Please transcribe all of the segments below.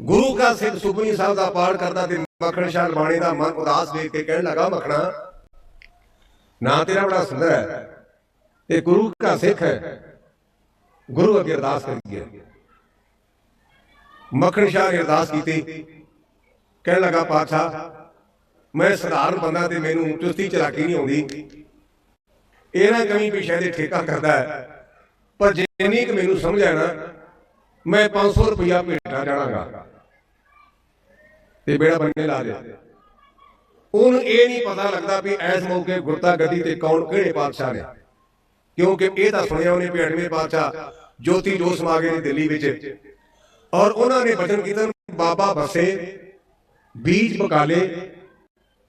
ਗੁਰੂ ਕਾ ਸਿੱਖ ਸੁਖਮਨੀ ਸਾਹਿਬ ਦਾ ਪਾਠ ਕਰਦਾ ਤੇ ਮੱਖਣ ਸ਼ਾਹ ਲਵਾਣੇ ਦਾ ਮਨ ਉਦਾਸ ਦੇਖ ਕੇ ਕਹਿਣ ਲੱਗਾ, ਮੱਖਣਾ, ਨਾ ਤੇਰਾ ਬੜਾ ਸੁੰਦਰ ਹੈ ਤੇ ਗੁਰੂ ਕਾ ਸਿੱਖ ਹੈ ਗੁਰੂ ਅੱਗੇ ਅਰਦਾਸ ਕਰ ਗਿਆ ਮੱਖਣ ਸ਼ਾਹ ਨੇ ਅਰਦਾਸ ਕੀਤੀ। ਕਹਿਣ ਲੱਗਾ, ਪਾਤਸ਼ਾਹ, ਮੈਂ ਸਧਾਰਨ ਬੰਦਾ ਤੇ ਮੈਨੂੰ ਚੁਸਤੀ ਚਲਾਕੀ ਨਹੀਂ ਆਉਂਦੀ। ਇਹ ਨਾ ਕਮੀ ਪਿਛੇ ਦੇ ਠੇਕਾ ਕਰਦਾ ਹੈ, ਪਰ ਜਿੰਨੀ ਕਿ ਮੈਨੂੰ ਸਮਝ ਆਇਆ ਮੈਂ 500 ਰੁਪਇਆ ਭੇਟਾ ਜਾਣਾਗਾ। ਤੇ ਬੇੜਾ ਬੰਨੇ ਲਾ ਦੇ। ਉਹਨੂੰ ਇਹ ਨਹੀਂ ਪਤਾ ਲੱਗਦਾ ਵੀ ਇਸ ਮੌਕੇ ਗੁਰਤਾ ਗੱਦੀ ਤੇ ਕੌਣ ਕਿਹੜੇ ਪਾਤਸ਼ਾਹ ਨੇ। ਕਿਉਂਕਿ ਇਹ ਤਾਂ ਸੁਣਿਆ ਉਹਨੇ ਵੀ ਅੱਠਵੇਂ ਪਾਤਸ਼ਾਹ ਜੋਤੀ ਜੋਤ ਸਮਾ ਨੇ ਦਿੱਲੀ ਵਿੱਚ। ਔਰ ਉਹਨਾਂ ਨੇ ਬਚਨ ਕੀਰਤਨ, ਬਾਬਾ ਬਸੇ, ਬੀਜ ਬਕਾਲੇ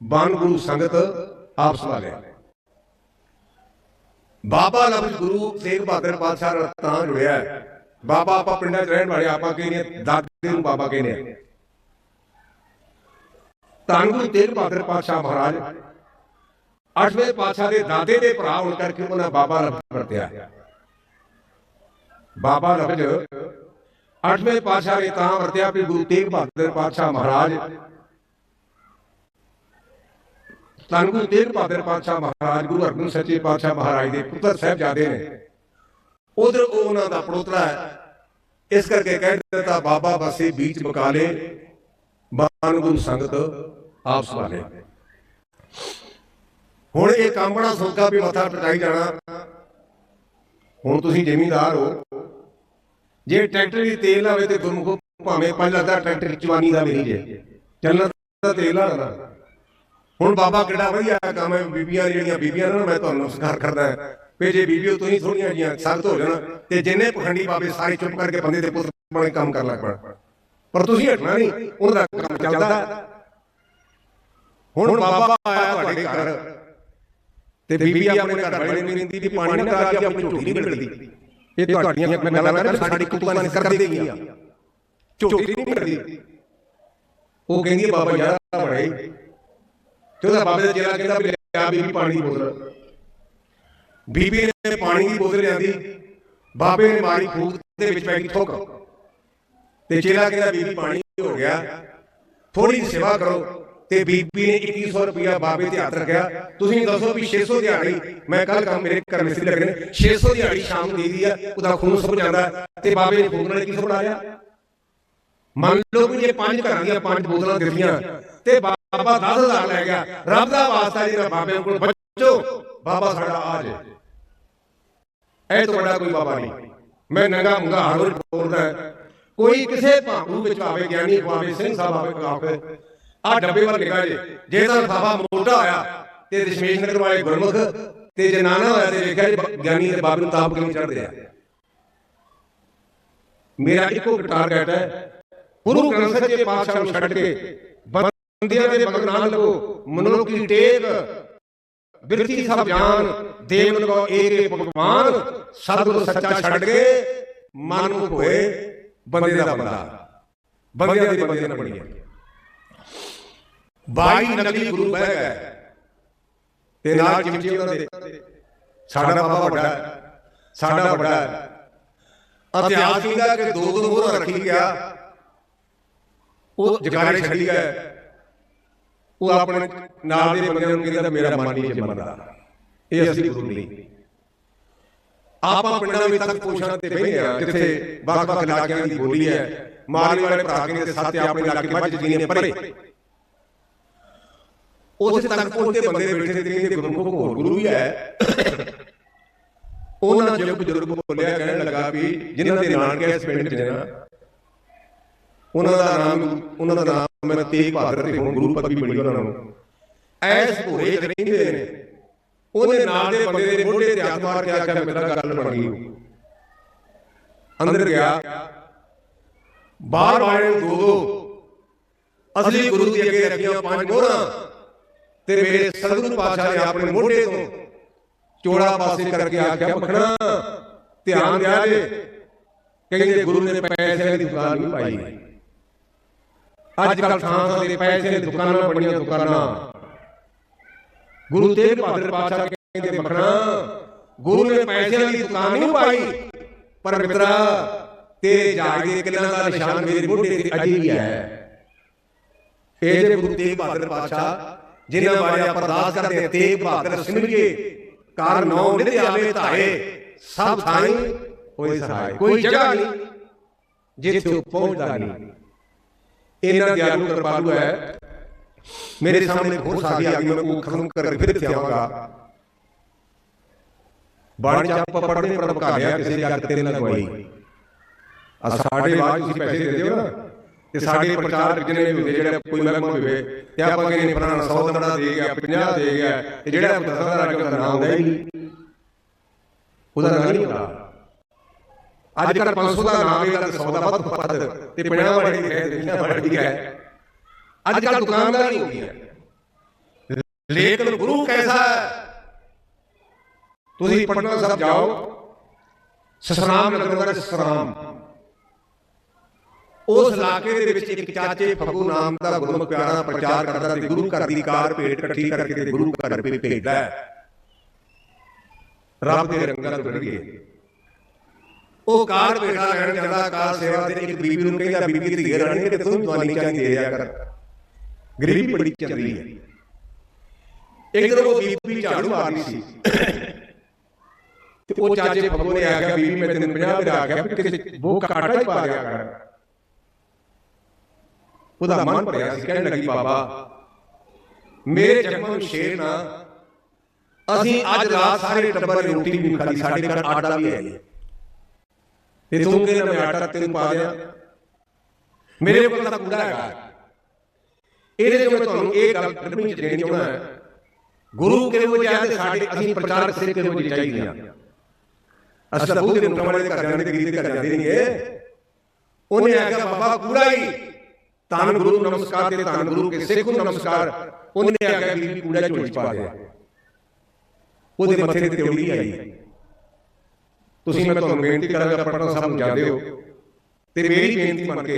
ਬਨ ਗੁਰੂ ਸੰਗਤ ਆਪ ਸੰਭਾਲੇ ਬਾਬਾ ਲਫ਼ਜ਼ ਗੁਰੂ ਤੇਗ ਬਹਾਦਰ ਪਾਤਸ਼ਾਹ ਨਾਲ ਤਾਂ ਜੁੜਿਆ ਹੈ। ਬਾਬਾ ਆਪਾਂ ਪਿੰਡਾਂ 'ਚ ਰਹਿਣ ਵਾਲੇ ਆਪਾਂ ਕਹਿੰਦੇ ਹਾਂ, ਦਾਦੇ ਨੂੰ ਬਾਬਾ ਕਹਿੰਦੇ ਆ ਧੰਨ ਗੁਰੂ ਤੇਗ ਬਹਾਦਰ ਪਾਤਸ਼ਾਹ ਮਹਾਰਾਜ। ਅੱਠਵੇਂ ਪਾਤਸ਼ਾਹ ਦੇ ਦਾਦੇ ਦੇ ਭਰਾ ਹੋਣ ਕਰਕੇ ਉਹਨਾਂ ਬਾਬਾ ਲਫ਼ਜ਼ ਵਰਤਿਆ। ਬਾਬਾ ਲਫ਼ਜ਼ ਅੱਠਵੇਂ ਪਾਤਸ਼ਾਹ ਨੇ ਤਾਂ ਵਰਤਿਆ ਵੀ ਗੁਰੂ ਤੇਗ ਬਹਾਦਰ ਪਾਤਸ਼ਾਹ ਮਹਾਰਾਜ। ਧੰਨ ਗੁਰੂ ਤੇਗ ਬਹਾਦਰ ਪਾਤਸ਼ਾਹ ਮਹਾਰਾਜ ਗੁਰੂ ਅਰਜਨ ਸੱਚੇ ਪਾਤਸ਼ਾਹ ਮਹਾਰਾਜ ਦੇ ਪੁੱਤਰ ਸਾਹਿਬਜ਼ਾਦੇ ਨੇ। ਉਧਰ ਉਹਨਾਂ ਦਾ ਪੜੋਤਰਾ ਹੈ ਇਸ ਕਰਕੇ ਕਹਿ ਦਿੱਤਾ ਬਾਬਾ ਬਸੇ ਬੀਚ ਬਕਾਲੇ ਬਾਨ ਗੁਰੂ ਸੰਗਤ ਆਪ ਸਵਾਲੇ ਹੁਣ ਇਹ ਕੰਮ ਬੜਾ ਵੀ ਮੱਥਾ ਟਟਾਈ ਜਾਣਾ। ਹੁਣ ਤੁਸੀਂ ਜ਼ਿਮੀਂਦਾਰ ਹੋ। ਜੇ ਟਰੈਕਟਰ ਦੀ ਤੇਲ ਆਵੇ ਤੇ ਗੁਰਮੁਖ ਭਾਵੇਂ 5 ਲੱਖ ਦਾ ਟਰੈਕਟਰ ਚਵਾਨੀ ਦਾ ਮੇਰੀ ਜੇ। ਚੱਲਣਾ ਤਾਂ ਤੇਲ ਲਾਣਾ ਹੁਣ ਬਾਬਾ ਕਿੱਡਾ ਵਧੀਆ ਕੰਮ ਹੈ, ਬੀਬੀਆਂ ਜਿਹੜੀਆਂ ਬੀਬੀਆਂ ਨੇ ਨਾ, ਮੈਂ ਤੁਹਾਨੂੰ ਨਮਸਕਾਰ ਕਰਦਾ ਵੀ ਜੇ ਬੀਬੀਓ ਤੁਸੀਂ ਥੋੜੀਆਂ ਜੀਆਂ ਸਖਤ ਹੋ ਜਾਣ ਤੇ ਜਿੰਨੇ ਪਖੰਡੀ ਬਾਬੇ ਸਾਰੇ ਚੁੱਪ ਕਰਕੇ ਬੰਦੇ ਦੇ ਪੁੱਤ ਬਣੇ ਕੰਮ ਕਰ ਲੱਗ ਪਣ। ਪਰ ਤੁਸੀਂ ਹਟਣਾ ਨਹੀਂ ਉਹਨਾਂ ਦਾ ਕੰਮ ਚੱਲਦਾ। ਹੁਣ ਬਾਬਾ ਆਇਆ ਤੁਹਾਡੇ ਘਰ, ਤੇ ਬੀਬੀ ਆਪਣੇ ਘਰ ਵਾਲੇ ਨੂੰ ਕਹਿੰਦੀ ਵੀ ਪਾਣੀ ਨਾ ਕਰਾ ਕੇ ਆਪਣੀ ਝੋਟੀ ਨਹੀਂ ਮਿਲਦੀ। ਇਹ ਤੁਹਾਡੀਆਂ ਗੱਲਾਂ ਕਰ ਸਾਡੀ ਕੁੱਤਾਂ ਨੇ ਕਰ ਦੇਗੀਆਂ ਝੋਟੀ ਨਹੀਂ ਮਿਲਦੀ। ਉਹ ਕਹਿੰਦੀ ਬਾਬਾ ਯਾਰ ਬੜੇ ਤੇ ਉਹਦਾ ਬਾਬੇ ਦਾ ਚੇਲਾ ਕਹਿੰਦਾ ਵੀ ਲਿਆ ਬੀਬੀ ਪਾਣੀ ਦੀ ਬੋਤਲ। ਬੀਬੀ ਨੇ ਪਾਣੀ ਦੀ ਬੋਤਲ ਲਿਆਂਦੀ। ਬਾਬੇ ਨੇ ਮਾਰੀ ਫੂਕ ਦੇ ਵਿੱਚ ਪੈ ਗਈ ਠੋਕ ਤੇ ਚੇਲਾ ਕਹਿੰਦਾ, ਬੀਬੀ, ਪਾਣੀ ਹੋ ਗਿਆ। ਥੋੜੀ ਸੇਵਾ ਕਰੋ। ਤੇ ਬੀਬੀ ਨੇ 2100 ਰੁਪਇਆ ਬਾਬੇ ਤੇ ਹੱਥ ਰੱਖਿਆ। ਤੁਸੀਂ ਦੱਸੋ ਵੀ 600 ਦਿਹਾੜੀ, ਮੈਂ ਕੱਲ ਕੰਮ ਮੇਰੇ ਘਰ ਮਿਸਤਰੀ ਲੱਗੇ 600 ਦਿਹਾੜੀ ਸ਼ਾਮ ਨੂੰ ਦੇ ਆ ਉਹਦਾ ਖੂਨ ਸੁੱਕ ਜਾਂਦਾ ਤੇ ਬਾਬੇ ਨੇ ਫੂਕ ਨਾਲ ਕੀ ਸੁਣਾ ਲਿਆ। ਮੰਨ ਲਓ ਵੀ ਜੇ ਪੰਜ ਘਰਾਂ ਦੀਆਂ ਪੰਜ ਬੋਤਲਾਂ ਦਿੱਤੀਆਂ। ਤੇ ਬਾਬਾ 10000 ਲੈ ਗਿਆ। ਰੱਬ ਦਾ ਵਾਸਤਾ ਜਿਹੜਾ ਬਾਬੇ ਕੋਲ। ਬੱਚੋ, ਬਾਬਾ ਸਾਡਾ ਆ ਜੇ ਇਹ ਤੁਹਾਡਾ ਕੋਈ ਬਾਬਾ ਨਹੀਂ। ਮੈਂ ਨੰਗਾ ਮੁੰਗਾ ਹਰ ਰੋਜ਼ ਬੋਲਦਾ ਕੋਈ ਕਿਸੇ ਭਾਂਗੂ ਵਿੱਚ ਆਵੇ ਗਿਆਨੀ ਆਵੇ ਸਿੰਘ ਸਾਹਿਬ ਆਵੇ ਆਵੇ ਆ ਡੱਬੇ ਵੱਲ ਨਿਗਾਹ ਜੇ। ਜੇ ਤਾਂ ਸਾਫਾ ਮੋਟਾ ਹੋਇਆ, ਤੇ ਦਸ਼ਮੇਸ਼ ਨਗਰ ਵਾਲੇ ਗੁਰਮੁਖ, ਤੇ ਜੇ ਨਾਨਾ ਹੋਇਆ ਤੇ ਵੇਖਿਆ ਜੀ ਗਿਆਨੀ ਤੇ ਬਾਬੇ ਨੂੰ ਤਾਪ ਕਿਵੇਂ ਚੜਦੇ ਆ। ਮੇਰਾ ਇੱਕੋ ਟਾਰਗੇਟ ਹੈ। ਗੁਰੂ ਗ੍ਰੰਥ ਸਾਹਿਬ ਦੇ ਪਾਤਸ਼ਾਹ ਨੂੰ ਛੱਡ ਕੇ ਬੰਦਿਆਂ ਦੇ ਮਗਰ ਨਾ ਲੱਗੋ। ਮਨੁੱਖ ਦੀ ਟੇਕ ਬਿਰਤੀ ਸਭ ਜਾਨ, ਦੇਵ ਲਗੋ ਏਕੇ ਭਗਵਾਨ, ਸਤਿਗੁਰ ਸੱਚਾ ਛੱਡ ਕੇ ਮਨ ਮੁਖ ਹੋਏ ਬੰਦੇ ਦਾ ਬੰਦਾ। ਬੰਦਿਆਂ ਦੇ ਬੰਦੇ ਨਾ ਬਣੀਏ 22 ਨਕਲੀ ਗੁਰੂ ਬਹਿ ਗਏ ਤੇ ਨਾਲ ਚਿਮਚੀ ਉਹਨਾਂ ਦੇ। ਸਾਡਾ ਬਾਬਾ ਵੱਡਾ ਸਾਡਾ ਵੱਡਾ ਇਤਿਹਾਸ ਕਹਿੰਦਾ ਕਿ ਦੋ ਦੋ ਮੋਹਰਾਂ ਰੱਖੀ ਗਿਆ। ਉਹ ਜਗਾਰੇ ਛੱਡੀ ਗਏ ਉਹ ਆਪਣੇ ਨਾਲ ਦੇ ਬੰਦਿਆਂ ਨੂੰ ਕਹਿੰਦਾ, ਮੇਰਾ ਮਨ ਨਹੀਂ ਜੰਮਦਾ ਇਹ ਅਸੀਂ ਗੁਰੂ ਨਹੀਂ। ਆਪਾਂ ਪਿੰਡਾਂ ਵਿੱਚ ਤੱਕ ਪੁੱਛਣਾ ਤੇ ਬਹਿੰਦੇ ਆ, ਜਿੱਥੇ ਵੱਖ-ਵੱਖ ਇਲਾਕਿਆਂ ਦੀ ਬੋਲੀ ਹੈ। ਮਾਲੀ ਵਾਲੇ ਭਰਾ ਕਹਿੰਦੇ ਸੱਤ ਆਪਣੇ ਇਲਾਕੇ ਮੱਝ ਜੀ ਪਰੇ। ਉੱਥੇ ਤੱਕ ਪਹੁੰਚਦੇ ਬੰਦੇ ਬੈਠੇ ਤੇ ਕਹਿੰਦੇ, ਗੁਰਮੁਖ ਹੋਰ ਗੁਰੂ ਵੀ ਹੈ। ਉਹਨਾਂ ਜੋ ਬਜ਼ੁਰਗ ਬੋਲਿਆ, ਕਹਿਣ ਲੱਗਾ ਵੀ ਜਿਨ੍ਹਾਂ ਦੇ ਨਾਨਕੇ ਇਸ ਪਿੰਡ 'ਚ ਨੇ, ਉਹਨਾਂ ਦਾ ਨਾਮ, ਉਹਨਾਂ ਦਾ ਨਾਮ ਮੈਂ ਤੇਗ ਬਹਾਦਰ ਤੇ ਹੁਣ ਗੁਰੂ ਪਦਵੀ ਬਣੀ ਉਹਨਾਂ ਨੂੰ। ਐਸ ਭੋਰੇ 'ਚ ਰਹਿੰਦੇ ਨੇ। ਉਹਦੇ ਨਾਲ ਦੇ ਬੰਦੇ ਦੇ ਮੋਢੇ ਤੇ ਹੱਥ ਮਾਰ ਕੇ ਆਖਿਆ ਮੇਰਾ ਗੱਲ ਬਣ ਗਈ ਅੰਦਰ ਗਿਆ। ਬਾਹਰ ਵਾਲੇ ਨੂੰ ਦੋ ਦੋ। ਅਸਲੀ ਗੁਰੂ ਦੀ ਅੱਗੇ ਰੱਖੀਆਂ ਪੰਜ ਮੋਹਰਾਂ ਤੇ ਮੇਰੇ ਸਤਿਗੁਰੂ ਪਾਤਸ਼ਾਹ ਨੇ ਆਪਣੇ ਮੋਢੇ ਤੋਂ ਚੋੜਾ ਪਾਸੇ ਕਰਕੇ ਆਖਿਆ, ਮਖਣਾ, ਧਿਆਨ ਦਿਆ ਜੇ। ਕਹਿੰਦੇ, ਗੁਰੂ ਨੇ ਪੈਸੇ ਦੀ ਦੁਕਾਨ ਨਹੀਂ ਪਾਈ। ਅੱਜ ਕੱਲ ਥਾਂ ਥਾਂ ਪੈਸੇ ਦੁਕਾਨਾਂ ਬਣੀਆਂ ਦੁਕਾਨਾਂ। ਗੁਰੂ ਤੇਗ ਬਹਾਦਰ ਪਾਤਸ਼ਾਹ ਕਹਿੰਦੇ, ਮਖਣਾ, ਗੁਰੂ ਨੇ ਪੈਸੇ ਦੀ ਦੁਕਾਨ ਨਹੀਂ ਪਾਈ। ਪਰ ਮਿੱਤਰਾ, ਤੇਰੇ ਜਹਾਜ਼ ਦੇ ਕਿਲਾਂ ਦਾ ਨਿਸ਼ਾਨ ਮੇਰੇ ਮੋਢੇ ਤੇ ਅਜੇ ਵੀ ਹੈ। ਇਹ ਜੇ ਗੁਰੂ ਤੇਗ ਬਹਾਦਰ ਪਾਤਸ਼ਾਹ, ਜਿਨ੍ਹਾਂ ਬਾਰੇ ਆਪਾਂ ਅਰਦਾਸ ਕਰਦੇ ਤੇਗ ਬਹਾਦਰ ਸਿਮਰਿਏ ਕਾਰ ਨੌ ਨਿਤ ਆਵੇ ਧਾਏ, ਸਭ ਥਾਈ ਹੋਏ ਸਹਾਈ ਕੋਈ ਜਗ੍ਹਾ ਨਹੀਂ, ਜਿੱਥੇ ਪਹੁੰਚਦਾ ਨਹੀਂ। ਇਹਨਾਂ ਦਿਆਲੂ ਕਿਰਪਾਲੂ ਹੈ। ਮੇਰੇ ਸਾਹਮਣੇ ਹੋਰ ਸਾਥੀ ਆ ਗਈ ਮੈਂ ਉਹ ਖਤਮ ਕਰਕੇ ਫਿਰ ਇੱਥੇ ਆਵਾਂਗਾ ਬਾਣੀ ਚ ਆਪਾਂ ਪੜ੍ਹਦੇ ਪਰ ਭਕਾ ਲਿਆ ਕਿਸੇ ਜੱਗ ਤੇਰੇ ਨਾਲ ਗਵਾਈ ਆ ਸਾਡੇ ਬਾਅਦ ਤੁਸੀਂ ਪੈਸੇ ਦੇ ਦਿਓ ਨਾ। ਤੇ ਸਾਡੇ ਪ੍ਰਚਾਰਕ ਜਿੰਨੇ ਵੀ ਹੁੰਦੇ ਜਿਹੜੇ ਕੋਈ ਮਹਿਕਮਾ ਹੋਵੇ ਤੇ ਆਪਾਂ ਕਹਿੰਦੇ ਫਲਾਣਾ 100 ਦਾ ਦੇ ਗਿਆ 50 ਦੇ ਗਿਆ ਤੇ ਜਿਹੜਾ ਦਸਾਂ ਦਾ ਉਹਦਾ ਨਾਮ ਹੁੰਦਾ ਹੀ ਨਹੀਂ। ਉਹਦਾ ਨਾਮ ਨਹੀਂ ਹੁੰਦਾ। ਅੱਜ ਕੱਲ 500 ਦਾ ਨਾਮ ਹੈ 100 ਦਾ ਵੱਧ ਵੱਧ ਤੇ 50 ਵਾਲੇ ਦੀ ਹੈ ਤੇ 20 ਵਾਲੇ ਹੈ ਅੱਜ ਕੱਲ ਦੁਕਾਨਦਾਰੀ ਹੋ ਗਈ ਹੈ ਲੇਕਿਨ ਗੁਰੂ ਕੈਸਾ ਤੁਸੀਂ ਪਟਨਾ ਸਾਹਿਬ ਜਾਓ ਸਸਰਾਮ ਨਗਰ ਦਾ ਸਸਰਾਮ ਉਸ ਇਲਾਕੇ ਦੇ ਵਿੱਚ ਇੱਕ ਚਾਚੇ ਫੱਗੂ ਨਾਮ ਦਾ ਗੁਰਮੁਖ ਪਿਆਰਾ ਪ੍ਰਚਾਰ ਕਰਦਾ ਤੇ ਗੁਰੂ ਘਰ ਦੀ ਕਾਰ ਭੇਟ ਇਕੱਠੀ ਕਰਕੇ ਤੇ ਗੁਰੂ ਘਰ ਪੇ ਭੇਜਦਾ ਹੈ ਰੱਬ ਦੇ ਰੰਗਾਂ ਨਾਲ ਰੜੀਏ ਉਹ ਕਾਰ ਭੇਟਾ ਲੈਣ ਜਾਂਦਾ, ਕਾਰ ਸੇਵਾ ਤੇ ਇੱਕ ਬੀਬੀ ਨੂੰ ਕਹਿੰਦਾ, ਬੀਬੀ ਦੀ ਰਾਣੀ ਕਿ ਤੂੰ ਦਵਾਨੀ ਚਾਹੀ ਦੇ ਦਿਆ ਕਰ ਗਰੀਬੀ ਬੜੀ ਚੱਲ ਹੈ। ਇੱਕ ਦਿਨ ਉਹ ਬੀਬੀ ਝਾੜੂ ਮਾਰਨੀ ਸੀ। ਤੇ ਉਹ ਚਾਚੇ ਫੱਗੂ ਨੇ ਆ ਗਿਆ ਬੀਬੀ, ਮੈਂ ਤੈਨੂੰ 50 ਰੁਪਏ ਆ ਗਿਆ, ਵੀ ਕਿਸੇ ਉਹ ਕਾਟਾ ਹੀ ਪਾ ਦਿਆ ਕਰ। ਉਹਦਾ ਮਨ ਭਰਿਆ ਸੀ, ਕਹਿਣ ਲੱਗੀ, ਬਾਬਾ, ਮੇਰੇ ਜਖਮ ਸ਼ੇਰ ਨਾ। ਅਸੀਂ ਅੱਜ ਰਾਤ ਸਾਰੇ ਟੱਬਰ ਰੋਟੀ ਨਹੀਂ ਖਾਦੀ ਸਾਡੇ ਘਰ ਆਟਾ ਵੀ ਹੈ ਤੇ ਤੂੰ ਕਹਿੰਦਾ ਮੈਂ ਆਟਾ ਤੈਨੂੰ ਪਾ ਦਿਆਂ ਮੇਰੇ ਕੋਲ ਤਾਂ ਕੂੜਾ ਹੈਗਾ ਇਹਦੇ ਜੋ ਮੈਂ ਤੁਹਾਨੂੰ ਇਹ ਗੱਲ ਕੱਢਣੀ ਚ ਦੇਣੀ ਚਾਹੁੰਦਾ। ਹਾਂ ਗੁਰੂ ਕਿਹੋ ਜਿਹਾ ਤੇ ਸਾਡੇ ਅਸੀਂ ਪ੍ਰਚਾਰਕ ਸਿਰ ਕਿਹੋ ਜਿਹੇ ਚਾਹੀਦੇ? ਆ ਅਸੀਂ ਤਾਂ ਬੁੱਧ ਦੇ ਨੁਕਮਾਂ ਦੇ ਘਰ ਜਾਂਦੇ ਤੇ ਗਰੀਬ ਦੇ ਘਰ ਜਾਂਦੇ ਨਹੀਂ ਏ ਉਹਨੇ ਆਖਿਆ ਬਾਬਾ ਕੂੜਾ ਹੀ ਧੰਨ ਗੁਰੂ ਨੂੰ ਨਮਸਕਾਰ ਤੇ ਧੰਨ ਗੁਰੂ ਕੇ ਸਿੱਖ ਨੂੰ ਨਮਸਕਾਰ। ਉਹਨੇ ਆਖਿਆ ਬੀਬੀ ਕੂੜਾ ਝੋਲੀ ਚ ਪਾ ਦਿਆ। ਉਹਦੇ ਮੱਥੇ ਤੇ ਤਿਉੜੀ ਆਈ। ਤੁਸੀਂ ਮੈਂ ਤੁਹਾਨੂੰ ਬੇਨਤੀ ਕਰਾਂਗਾ ਪਟਨਾ ਸਾਹਿਬ ਨੂੰ ਜਾਂਦੇ ਹੋ ਤੇ ਮੇਰੀ ਬੇਨਤੀ ਮੰਨ ਕੇ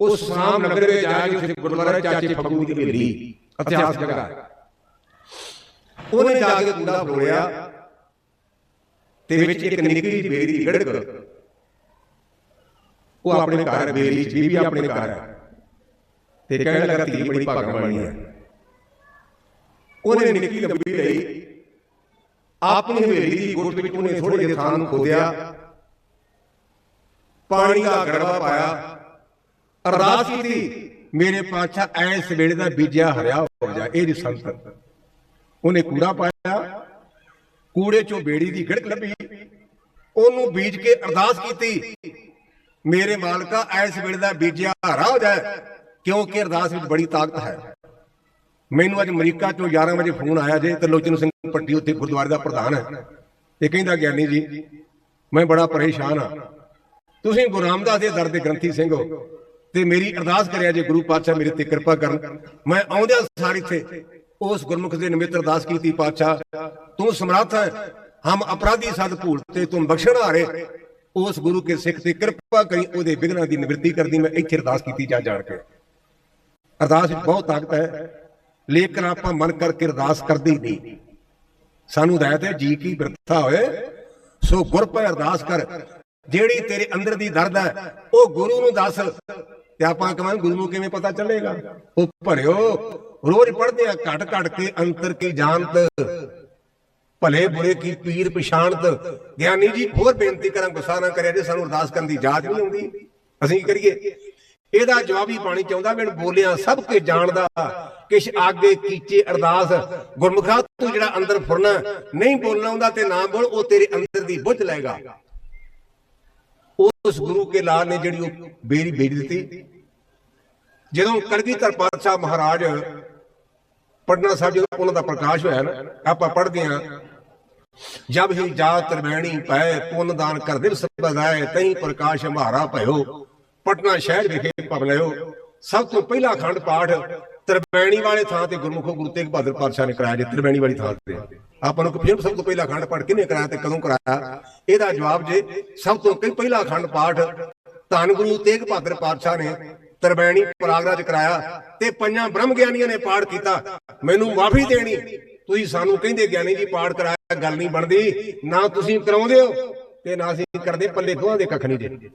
ਉਸ ਸਾਮ ਨਗਰ ਵਿੱਚ ਜਾ ਕੇ ਉੱਥੇ ਗੁਰਦੁਆਰਾ ਚਾਚੇ ਫੱਗੂ ਦੀ ਹਵੇਲੀ ਇਤਿਹਾਸ ਜਗ੍ਹਾ। ਉਹਨੇ ਜਾ ਕੇ ਕੂੜਾ ਫਰੋੜਿਆ ਤੇ ਵਿੱਚ ਇੱਕ ਨਿੱਕੀ ਬੇੜੀ ਦੀ ਗੜਕ ਉਹ ਆਪਣੇ ਘਰ ਬੇੜੀ ਚ ਬੀਬੀ ਆਪਣੇ ਘਰ ਹੈ। ਤੇ ਕਹਿਣ ਲੱਗਾ ਧੀ ਬੜੀ ਭਾਗਾਂ ਵਾਲੀ ਹੈ। ਉਹਨੇ ਨਿੱਕੀ ਲੰਬੀ ਲਈ ਆਪਣੀ ਹਵੇਲੀ ਦੀ ਗੁੱਟ ਵਿੱਚ ਉਹਨੇ ਥੋੜੇ ਜਿਹੇ ਥਾਂ ਨੂੰ ਖੋਦਿਆ। ਪਾਣੀ ਦਾ ਗੜਵਾ ਪਾਇਆ। ਅਰਦਾਸ ਕੀਤੀ, ਮੇਰੇ ਪਾਤਸ਼ਾਹ ਐਸ ਵੇਲੇ ਦਾ ਬੀਜਿਆ ਹਰਿਆ ਹੋ ਜਾ, ਇਹ ਜੀ ਸੰਤ। ਉਹਨੇ ਕੂੜਾ ਪਾਇਆ। ਕੂੜੇ ਚੋਂ ਬੇੜੀ ਦੀ ਗੜਕ ਲੱਭੀ। ਉਹਨੂੰ ਬੀਜ ਕੇ ਅਰਦਾਸ ਕੀਤੀ, ਮੇਰੇ ਮਾਲਕਾ ਐਸ ਵੇਲੇ ਦਾ ਬੀਜਿਆ ਹਰਾ ਹੋ ਜਾਏ ਕਿਉਂਕਿ ਅਰਦਾਸ ਵਿੱਚ ਬੜੀ ਤਾਕਤ ਹੈ। ਮੈਨੂੰ ਅੱਜ ਅਮਰੀਕਾ ਚੋਂ 11 ਵਜੇ ਫੋਨ ਆਇਆ ਜੇ ਤਰਲੋਚਨ ਸਿੰਘ ਪੱਟੀ ਉੱਥੇ ਗੁਰਦੁਆਰੇ ਦਾ ਪ੍ਰਧਾਨ ਹੈ। ਤੇ ਕਹਿੰਦਾ, ਗਿਆਨੀ ਜੀ, ਮੈਂ ਬੜਾ ਪਰੇਸ਼ਾਨ ਹਾਂ। ਤੁਸੀਂ ਗੁਰੂ ਰਾਮਦਾਸ ਦੇ ਦਰ ਦੇ ਗ੍ਰੰਥੀ ਸਿੰਘ ਹੋ ਤੇ ਮੇਰੀ ਅਰਦਾਸ ਕਰਿਆ ਜੇ ਗੁਰੂ ਪਾਤਸ਼ਾਹ ਮੇਰੇ ਤੇ ਕਿਰਪਾ ਕਰਨ। ਮੈਂ ਆਉਂਦਿਆਂ ਸਾਰ ਇੱਥੇ ਉਸ ਗੁਰਮੁਖ ਦੇ ਨਿਮਿਤ ਅਰਦਾਸ ਕੀਤੀ, ਪਾਤਸ਼ਾਹ, ਤੂੰ ਸਮਰੱਥ ਹੈ। ਹਮ ਅਪਰਾਧੀ ਸਦ ਭੂਲਤੇ, ਤੂੰ ਬਖਸ਼ਣ ਹਾਰੇ। ਉਸ ਗੁਰੂ ਕੇ ਸਿੱਖ ਤੇ ਕਿਰਪਾ ਕਰੀ, ਉਹਦੇ ਵਿਗਨਾਂ ਦੀ ਨਿਵਰਤੀ ਕਰਦੀ। ਮੈਂ ਇੱਥੇ ਅਰਦਾਸ ਕੀਤੀ ਜਾ ਜਾਣ ਕੇ। ਅਰਦਾਸ ਵਿੱਚ ਬਹੁਤ ਤਾਕਤ ਹੈ। ਲੇਕਿਨ ਆਪਾਂ ਮਨ ਕਰਕੇ ਅਰਦਾਸ ਕਰਦੇ ਨਹੀਂ। ਸਾਨੂੰ ਹਦਾਇਤ ਹੈ ਜੀ ਕੀ ਬਿਰਥਾ ਹੋਏ। ਸੋ ਗੁਰ ਪਰ ਅਰਦਾਸ ਕਰ। ਜਿਹੜੀ ਤੇਰੇ ਅੰਦਰ ਦੀ ਦਰਦ ਹੈ, ਉਹ ਗੁਰੂ ਨੂੰ ਦੱਸ। ਤੇ ਆਪਾਂ ਕਹਾਂਗੇ ਗੁਰੂ ਨੂੰ ਕਿਵੇਂ ਪਤਾ ਚੱਲੇਗਾ? ਉਹ ਭਰਿਓ ਰੋਜ਼ ਪੜ੍ਹਦੇ ਆ, ਘਟ ਘਟ ਕੇ ਅੰਤਰ ਕੀ ਜਾਣਤ। ਭਲੇ ਬੁਰੇ ਕੀ ਪੀਰ ਪਛਾਣਤ। ਗਿਆਨੀ ਜੀ ਹੋਰ ਬੇਨਤੀ ਕਰਾਂ, ਗੁੱਸਾ ਨਾ ਕਰਿਆ ਜੇ ਸਾਨੂੰ ਅਰਦਾਸ ਕਰਨ ਦੀ ਜਾਚ ਨਹੀਂ ਹੁੰਦੀ ਅਸੀਂ ਕਰੀਏ? ਇਹਦਾ ਜਵਾਬ ਹੀ ਪਾਣੀ ਚਾਹੁੰਦਾ ਮੈਂ ਬੋਲਿਆ, ਸਭ ਕੁਝ ਜਾਣਦਾ। ਕਿਛ ਆਗੇ ਕੀਚੇ ਅਰਦਾਸ, ਗੁਰਮੁਖਾ ਤੂੰ ਜਿਹੜਾ ਅੰਦਰ ਫੁਰਨਾ, ਨਹੀਂ ਬੋਲਣਾ ਹੁੰਦਾ ਤੇ ਨਾ ਬੋਲ, ਉਹ ਤੇਰੇ ਅੰਦਰ ਦੀ ਬੁੱਝ ਲਏਗਾ। ਉਸ ਗੁਰੂ ਕੇ ਲਾਲ ਨੇ ਜਿਹੜੀ ਉਹ ਬੇਰੀ ਵੇਚ ਦਿੱਤੀ। ਜਦੋਂ ਕਲਗੀਧਰ ਪਾਤਸ਼ਾਹ ਮਹਾਰਾਜ ਪਟਨਾ ਸਾਹਿਬ, ਜਦੋਂ ਉਹਨਾਂ ਦਾ ਪ੍ਰਕਾਸ਼ ਹੋਇਆ ਨਾ, ਆਪਾਂ ਪੜ੍ਹਦੇ ਹਾਂ, ਜਬ ਹੀ ਜਾ ਤਰਵੈਣੀ ਪੈ, ਪੁੰਨ ਦਾਨ ਕਰ ਦਿਵ ਸਬਦਾਏ ਤਹੀਂ ਪ੍ਰਕਾਸ਼ ਹਮਾਰਾ ਭਇਓ। ਪਟਨਾ ਸ਼ਹਿਰ ਵਿਖੇ ਪਵਲਿਓ ਸਭ ਤੋਂ ਪਹਿਲਾ ਖੰਡ ਪਾਠ ਤਰਵੈਣੀ ਵਾਲੇ ਥਾਂ ਤੇ ਗੁਰਮੁਖੋ ਗੁਰੂ ਤੇਗ ਬਹਾਦਰ ਪਾਤਸ਼ਾਹ ਨੇ ਕਰਾਇਆ, ਜੇ ਤਰਵੈਣੀ ਵਾਲੀ ਥਾਂ ਤੇ। ਆਪਾਂ ਨੂੰ ਪੁੱਛਣ ਸਭ ਤੋਂ ਪਹਿਲਾ ਖੰਡ ਪਾਠ ਕਿਹਨੇ ਕਰਾਇਆ ਤੇ ਕਦੋਂ ਕਰਾਇਆ? ਇਹਦਾ ਜਵਾਬ ਜੇ ਸਭ ਤੋਂ ਪਹਿਲਾ ਖੰਡ ਪਾਠ ਧੰਨ ਗੁਰੂ ਤੇਗ ਬਹਾਦਰ ਪਾਤਸ਼ਾਹ ਨੇ ਤਰਵੈਣੀ ਪ੍ਰਾਗਰਾਜ ਕਰਾਇਆ ਤੇ ਪੰਜਾਂ ਬ੍ਰਹਮ ਗਿਆਨੀਆਂ ਨੇ ਪਾਠ ਕੀਤਾ। ਮੈਨੂੰ ਮਾਫੀ ਦੇਣੀ। ਤੁਸੀਂ ਸਾਨੂੰ ਕਹਿੰਦੇ ਗਿਆਨੀ ਜੀ ਪਾਠ ਕਰਾਇਆ, ਗੱਲ ਨਹੀਂ ਬਣਦੀ। ਨਾ ਤੁਸੀਂ ਕਰਾਉਂਦੇ ਹੋ ਤੇ ਨਾ ਅਸੀਂ ਕਰਦੇ ਪੱਲੇ ਦੋਹਾਂ ਦੇ ਕੱਖ ਨਹੀਂ ਦੇ